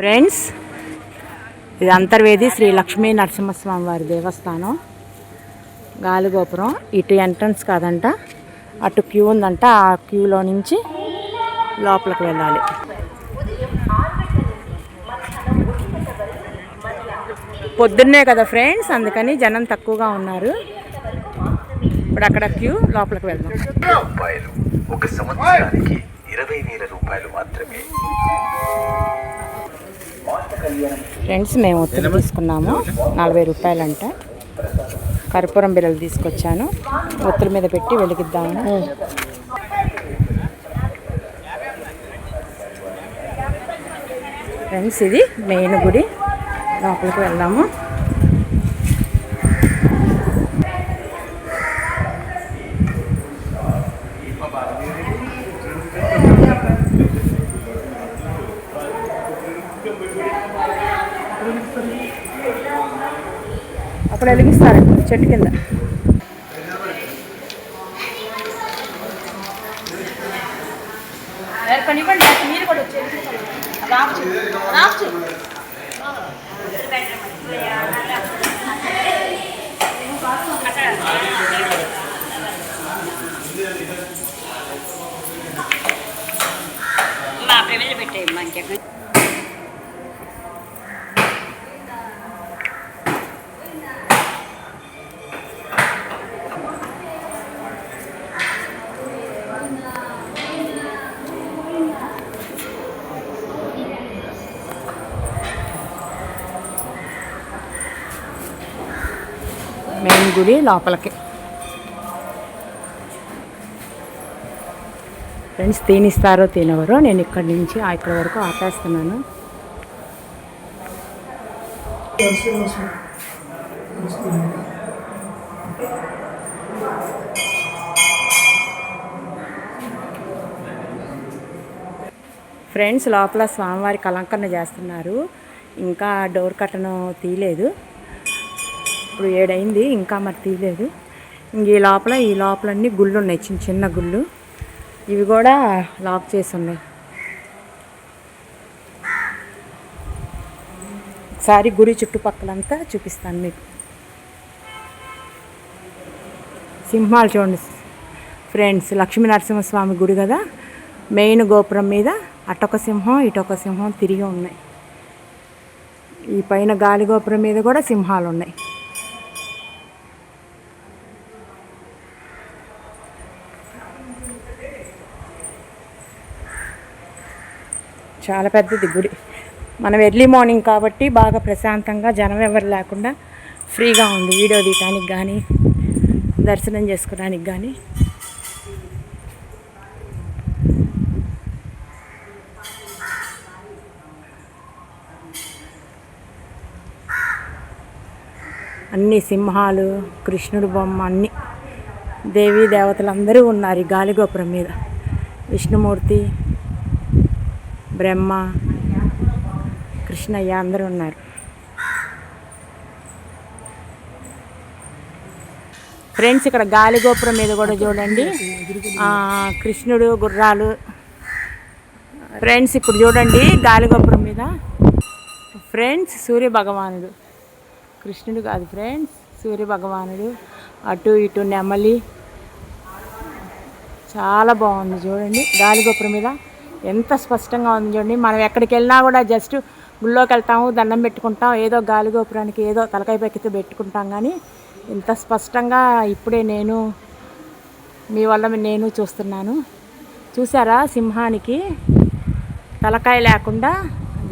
Friends ఇది అంతర్వేది శ్రీ లక్ష్మీ నరసింహస్వామి వారి దేవస్థానం. గాలిగోపురం. ఇటు ఎంట్రన్స్ కాదంట అటు క్యూ ఉందంట. ఆ క్యూలో నుంచి లోపలికి వెళ్ళాలి. పొద్దున్నే కదా ఫ్రెండ్స్ అందుకని జనం తక్కువగా ఉన్నారు. ఇప్పుడు అక్కడ క్యూ లోపలికి వెళ్దాం. ఒక సంవత్సరానికి ఇరవై వేల రూపాయలు మాత్రమే. ఫ్రెండ్స్ మేము ఒత్తిడి తీసుకున్నాము. నలభై రూపాయలంట. కర్పూరం బిల్లలు తీసుకొచ్చాను. ఒత్తుల మీద పెట్టి వెలిగిద్దాము ఫ్రెండ్స్ ఇది మెయిన్ గుడి. లోపలికి వెళ్దాము. అక్కడ వెలిగిస్తారు చెట్టు కింద. మీరు కూడా రావచ్చు మా పిల్లలు గుడి లోపలికి. ఫ్రెండ్స్ తినిస్తారో తినవరో నేను ఇక్కడి నుంచి ఆ ఇక్కడ వరకు ఆపేస్తున్నాను. ఫ్రెండ్స్ లోపల స్వామివారికి అలంకరణ చేస్తున్నారు. ఇంకా డోర్ కట్టను తీయలేదు. ఇప్పుడు ఏడైంది ఇంకా మరి తీయలేదు. ఇంక ఈ లోపల ఈ లోపలన్నీ గుళ్ళు ఉన్నాయి చిన్న చిన్న గుళ్ళు. ఇవి కూడా లాక్ చేసి ఉన్నాయి. ఒకసారి గుడి చుట్టుపక్కలంతా చూపిస్తాను మీకు. సింహాలు చూడండి ఫ్రెండ్స్ లక్ష్మీ నరసింహస్వామి గుడి కదా? మెయిన్ గోపురం మీద అటొక సింహం ఇటొక సింహం తిరిగి ఉన్నాయి. ఈ పైన గాలి గోపురం మీద కూడా సింహాలు ఉన్నాయి. చాలా పెద్దది గుడి మనం ఎర్లీ మార్నింగ్ కాబట్టి బాగా ప్రశాంతంగా జనం ఎవరు లేకుండా ఫ్రీగా ఉంది. వీడియో తీయటానికి కానీ దర్శనం చేసుకోవడానికి కానీ అన్ని సింహాలు కృష్ణుడు బొమ్మ అన్ని. దేవీ దేవతలందరూ ఉన్నారు ఈ గాలిగోపురం మీద. విష్ణుమూర్తి బ్రహ్మ కృష్ణయ్య అందరూ ఉన్నారు. ఫ్రెండ్స్ ఇక్కడ గాలిగోపురం మీద కూడా చూడండి. కృష్ణుడు గుర్రాలు. ఫ్రెండ్స్ ఇప్పుడు చూడండి గాలిగోపురం మీద. ఫ్రెండ్స్ సూర్య భగవానుడు. కృష్ణుడు కాదు ఫ్రెండ్స్ సూర్య భగవానుడు. అటు ఇటు నెమలి. చాలా బాగుంది చూడండి. గాలిగోపురం మీద. ఎంత స్పష్టంగా ఉంది చూడండి. మనం ఎక్కడికి వెళ్ళినా కూడా జస్ట్ గుళ్ళోకి వెళ్తాము దండం పెట్టుకుంటాం ఏదో గాలి గోపురానికి ఏదో తలకాయ పెక్కితే పెట్టుకుంటాం కానీ ఇంత స్పష్టంగా ఇప్పుడే నేను మీ వల్ల నేను చూస్తున్నాను. చూసారా సింహానికి తలకాయ లేకుండా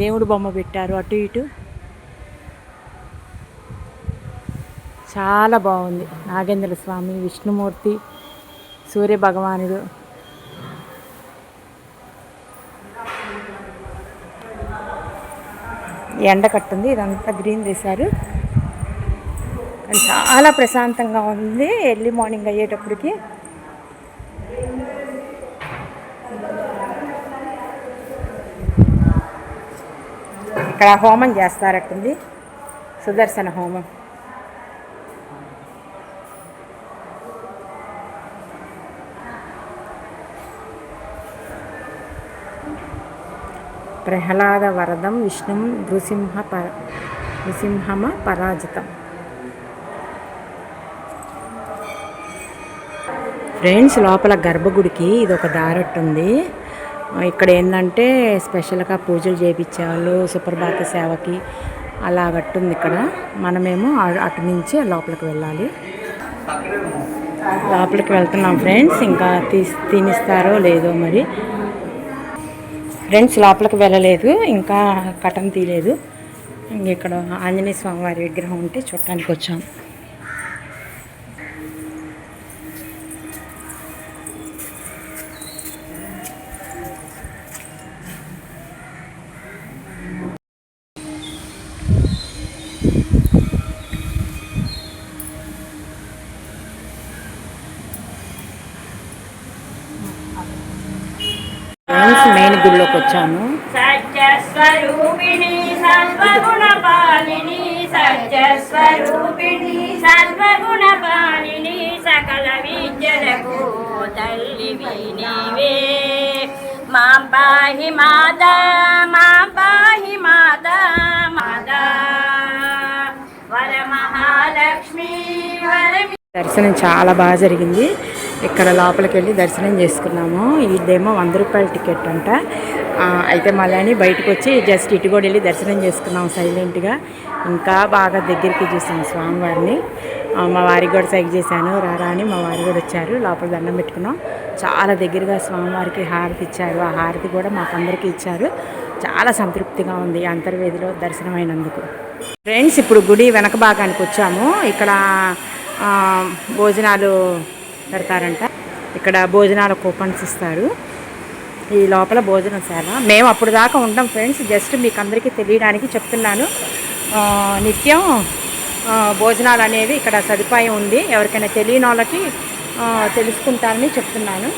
దేవుడు బొమ్మ పెట్టారు అటు ఇటు. చాలా బాగుంది. నాగేంద్ర స్వామి విష్ణుమూర్తి సూర్య భగవానుడు ఎండ కట్టుంది ఇదంతా గ్రీన్ చేశారు చాలా ప్రశాంతంగా ఉంది ఎర్లీ మార్నింగ్ అయ్యేటప్పటికి. ఇక్కడ హోమం చేస్తారట్టుంది సుదర్శన హోమం. ప్రహ్లాద వరదం విష్ణుం నృసింహ ప నృసింహమ పరాజితం. ఫ్రెండ్స్ లోపల గర్భగుడికి ఇది ఒక దారట్టు ఉంది ఇక్కడ ఏంటంటే స్పెషల్గా పూజలు చేయించేవాళ్ళు సుప్రభాత సేవకి అలాగట్టుంది ఇక్కడ. మనమేమో అటు నుంచి లోపలికి వెళ్ళాలి. లోపలికి వెళ్తున్నాం ఫ్రెండ్స్ ఇంకా తీసి తినిస్తారో లేదో మరి ఫ్రెండ్స్ లోపలికి వెళ్ళలేదు ఇంకా కటన్ తీయలేదు. ఇక్కడ ఆంజనేయ స్వామివారి విగ్రహం ఉంటే చూడటానికి వచ్చాం ఫ్రెండ్స్ మెయిన్ గుడిలోకి వచ్చాము సత్యస్వరూపిణి సర్వగుణ పాలిని సత్యస్వరూపిణి సర్వగుణ పాలిని సకల విద్యలకు తల్లివి నీవే మా పాహి మాత మా పాహి మాత మాత. వర మహాలక్ష్మి వర దర్శనం చాలా బాగా జరిగింది. ఇక్కడ లోపలికి వెళ్ళి దర్శనం చేసుకున్నాము. ఇదేమో వంద రూపాయల టికెట్ అంట. అయితే మళ్ళీ బయటకు వచ్చి జస్ట్ ఇటు కూడా వెళ్ళి దర్శనం చేసుకున్నాం సైలెంట్గా. ఇంకా బాగా దగ్గరికి చూసాం స్వామివారిని. మా వారికి కూడా సైక్ చేశాను. రారా అని మా వారు కూడా వచ్చారు. లోపల దండం పెట్టుకున్నాం. చాలా దగ్గరగా స్వామివారికి హారతి ఇచ్చారు. ఆ హారతి కూడా మాకందరికీ ఇచ్చారు. చాలా సంతృప్తిగా ఉంది అంతర్వేదిలో దర్శనమైనందుకు. ఫ్రెండ్స్ ఇప్పుడు గుడి వెనక భాగానికి వచ్చాము. ఇక్కడ భోజనాలు పెడతారంట ఇక్కడ భోజనాల కూపన్స్ ఇస్తారు. ఈ లోపల భోజనశాల మేము అప్పుడు దాకా ఉంటాం ఫ్రెండ్స్. జస్ట్ మీకు అందరికీ తెలియడానికి చెప్తున్నాను. నిత్యం భోజనాలు అనేవి ఇక్కడ సదుపాయం ఉంది. ఎవరికైనా తెలియని వాళ్ళకి తెలుసుకుంటారని చెప్తున్నాను.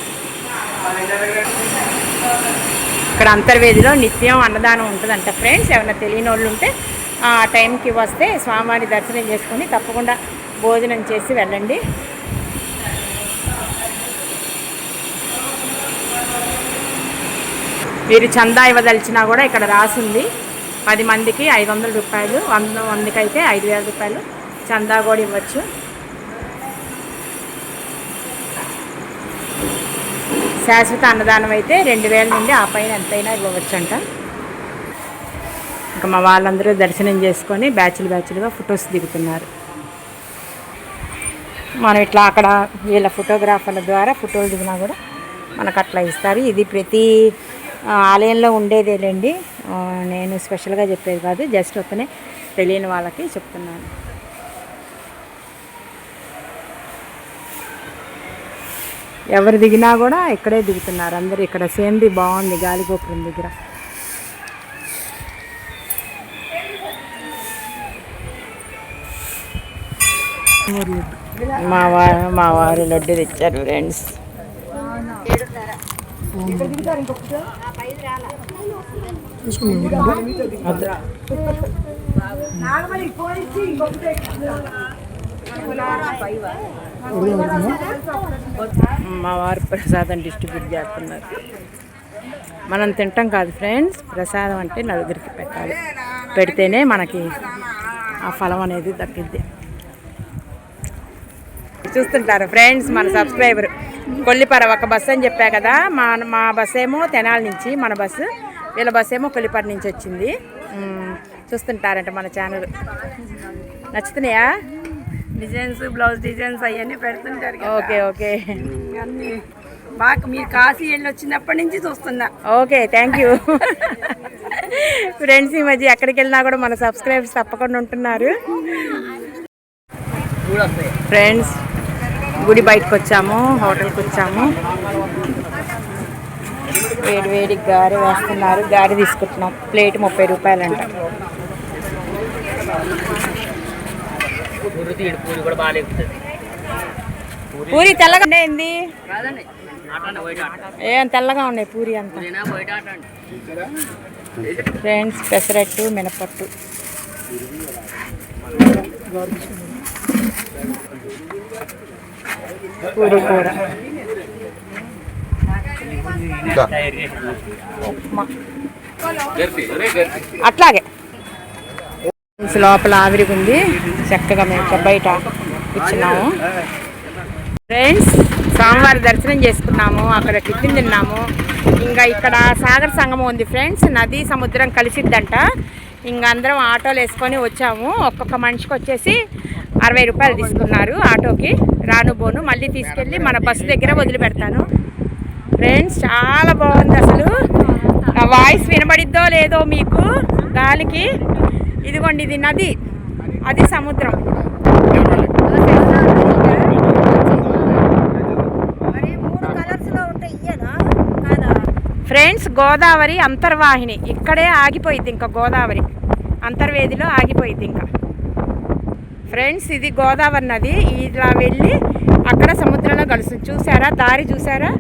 ఇక్కడ అంతర్వేదిలో నిత్యం అన్నదానం ఉంటుందంట ఫ్రెండ్స్. ఎవరైనా తెలియని వాళ్ళు ఉంటే ఆ టైంకి వస్తే స్వామివారి దర్శనం చేసుకొని తప్పకుండా భోజనం చేసి వెళ్ళండి. మీరు చందా ఇవ్వదలిచినా కూడా ఇక్కడ రాసింది. పది మందికి ఐదు వందల రూపాయలు వంద మందికి అయితే ఐదు వేల రూపాయలు చందా కూడా ఇవ్వచ్చు. శాశ్వత అన్నదానం అయితే రెండు వేల నుండి ఆ పైన ఎంతైనా ఇవ్వవచ్చంట. ఇంకా మా వాళ్ళందరూ దర్శనం చేసుకొని బ్యాచ్లు బ్యాచ్లుగా ఫొటోస్ దిగుతున్నారు. మనం ఇట్లా అక్కడ వీళ్ళ ఫోటోగ్రాఫర్ల ద్వారా ఫోటోలు దిగినా కూడా మనకు అట్లా ఇస్తారు. ఇది ప్రతి ఆలయంలో ఉండేదేలేండి నేను స్పెషల్గా చెప్పేది కాదు జస్ట్ ఒక్కనే తెలియని వాళ్ళకి చెప్తున్నాను. ఎవరు దిగినా కూడా ఇక్కడే దిగుతున్నారు అందరూ. ఇక్కడ సేంద్రి బాగుంది గాలిగోపురం దగ్గర. మా వారు మా వారు లడ్డు తెచ్చారు ఫ్రెండ్స్. మా వారు ప్రసాదం డిస్ట్రిబ్యూట్ చేస్తున్నారు. మనం తింటాం కాదు ఫ్రెండ్స్ ప్రసాదం అంటే నలుగురికి పెట్టాలి. పెడితేనే మనకి ఆ ఫలం అనేది దక్కిద్ది చూస్తుంటారు ఫ్రెండ్స్ మన సబ్స్క్రైబర్ కొల్లిపర ఒక బస్సు అని చెప్పా కదా. మా మా బస్సు ఏమో తెనాల నుంచి మన బస్సు. వీళ్ళ బస్సు ఏమో కొల్లిపర నుంచి వచ్చింది. చూస్తుంటారంట మన ఛానల్ నచ్చుతున్నాయా? డిజైన్స్ బ్లౌజ్ డిజైన్స్ అవన్నీ పెడుతుంటారు. Okay okay. బాగా మీరు కాశీ వెళ్ళి వచ్చినప్పటి నుంచి చూస్తున్నా. ఓకే థ్యాంక్ యూ ఫ్రెండ్స్ ఈ మధ్య ఎక్కడికి వెళ్ళినా కూడా మన సబ్స్క్రైబర్స్ తప్పకుండా ఉంటున్నారు. ఫ్రెండ్స్ గుడి బయటకు వచ్చాము హోటల్కి వచ్చాము వేడి వేడి గారి వేస్తున్నారు. గారి తీసుకుంటున్నాం. ప్లేట్ ముప్పై రూపాయలంట. పూరి తెల్లగా ఉండేది ఏం తెల్లగా ఉన్నాయి పూరి అంతా. ఫ్రెండ్స్ పెసరట్టు మినపట్టు. పూరి కూర. ఉప్మా అట్లాగే. లోపల ఆవిరి ఉంది చక్కగా మేము బయట కూర్చున్నాము. ఫ్రెండ్స్ స్వామివారి దర్శనం చేసుకున్నాము. అక్కడ టిఫిన్ తిన్నాము. ఇంకా ఇక్కడ సాగర సంగమం ఉంది ఫ్రెండ్స్ నది సముద్రం కలిసిద్దంట. ఇంకా అందరం ఆటోలు వేసుకొని వచ్చాము. ఒక్కొక్క మనిషికి వచ్చేసి అరవై రూపాయలు తీసుకున్నారు ఆటోకి. రానుబోను. మళ్ళీ తీసుకెళ్ళి మన బస్సు దగ్గర వదిలిపెడతాను. ఫ్రెండ్స్ చాలా బాగుంది అసలు. వాయిస్ వినబడిద్దో లేదో మీకు గాలికి. ఇదిగోండి ఇది నది. అది సముద్రం. ఫ్రెండ్స్ గోదావరి అంతర్వాహిని. ఇక్కడే ఆగిపోయింది ఇంకా గోదావరి. అంతర్వేదిలో ఆగిపోయింది ఇంకా. ఫ్రెండ్స్ ఇది గోదావరి నది. ఇలా వెళ్ళి అక్కడ సముద్రంలో కలుసు చూసారా? దారి చూసారా?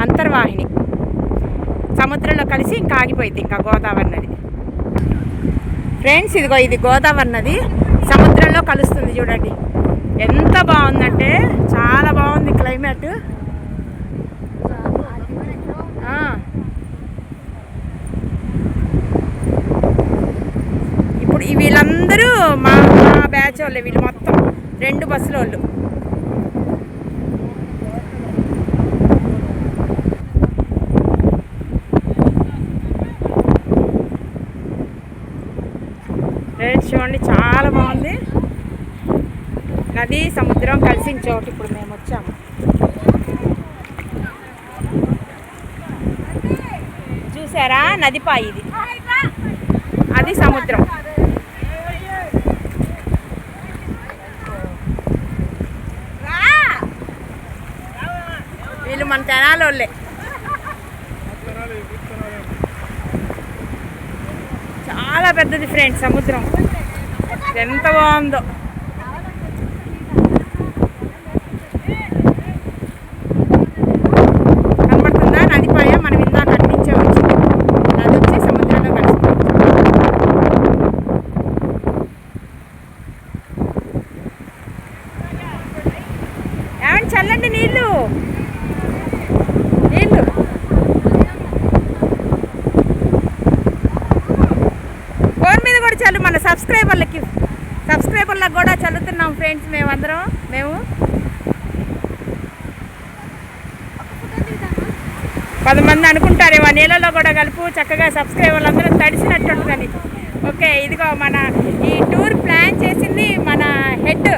అంతర్వాహిని. సముద్రంలో కలిసి ఇంకా ఆగిపోయింది ఇంకా గోదావరి నది. ఫ్రెండ్స్ ఇదిగో ఇది గోదావరి నది. సముద్రంలో కలుస్తుంది చూడండి. ఎంత బాగుందంటే చాలా బాగుంది క్లైమేట్ ఆ. ఇప్పుడు ఈ వీళ్ళందరూ మా మా బ్యాచ్ వాళ్ళే వీళ్ళు మొత్తం. రెండు బస్సుల వాళ్ళు. రేట్ చూడండి చాలా బాగుంది. నది సముద్రం కలిసిన చోటు ఇప్పుడు మేము వచ్చాము. చూసారా? నదిపాయి ఇది. అది సముద్రం. వీళ్ళు మన తెనాలోళ్ళే చాలా పెద్దది ఫ్రెండ్స్ సముద్రం. ఎంత బాగుందో కనబడుతుందా నదిపాయ మనం ఇందాక అట్నుంచే వచ్చింది నది వచ్చి సముద్రంలో కలిసిపోయింది ఏమండి చల్లండి నీళ్ళు నీళ్ళు ఫోన్ మీద కూడా చల్లు మన సబ్స్క్రైబర్లకి సబ్స్క్రైబర్లకు కూడా చల్లుతున్నాం ఫ్రెండ్స్ మేమందరం మేము. పది మంది అనుకుంటారేమో నీళ్ళలో కూడా కలుపు చక్కగా సబ్స్క్రైబర్లు అందరూ తడిసినట్టుంటుందని ఓకే ఇదిగో మన ఈ టూర్ ప్లాన్ చేసింది మన హెడ్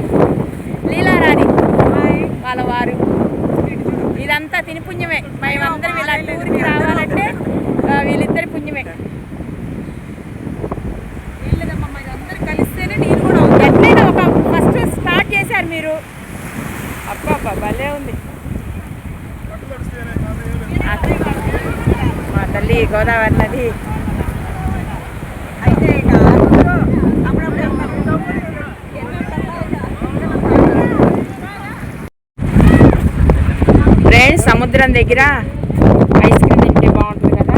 లీలారాణి వాళ్ళ వారు ఇదంతా తిని పుణ్యమే మేమందరం ఇలా టూర్కి రావాలంటే ఆ, వీళ్ళిద్దరి పుణ్యమే ఎట్లయినా ఒక ఫస్ట్ స్టార్ట్ చేశారు మీరు అబ్బా భలే ఉంది మా తల్లి గోదావరి నది ఫ్రెండ్స్ దగ్గర ఐస్ క్రీమ్ తింటే బాగుంటుంది కదా?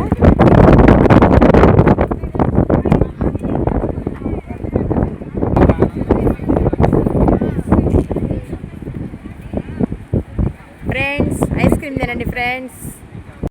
ఫ్రెండ్స్ ఐస్ క్రీమ్ తినండి ఫ్రెండ్స్.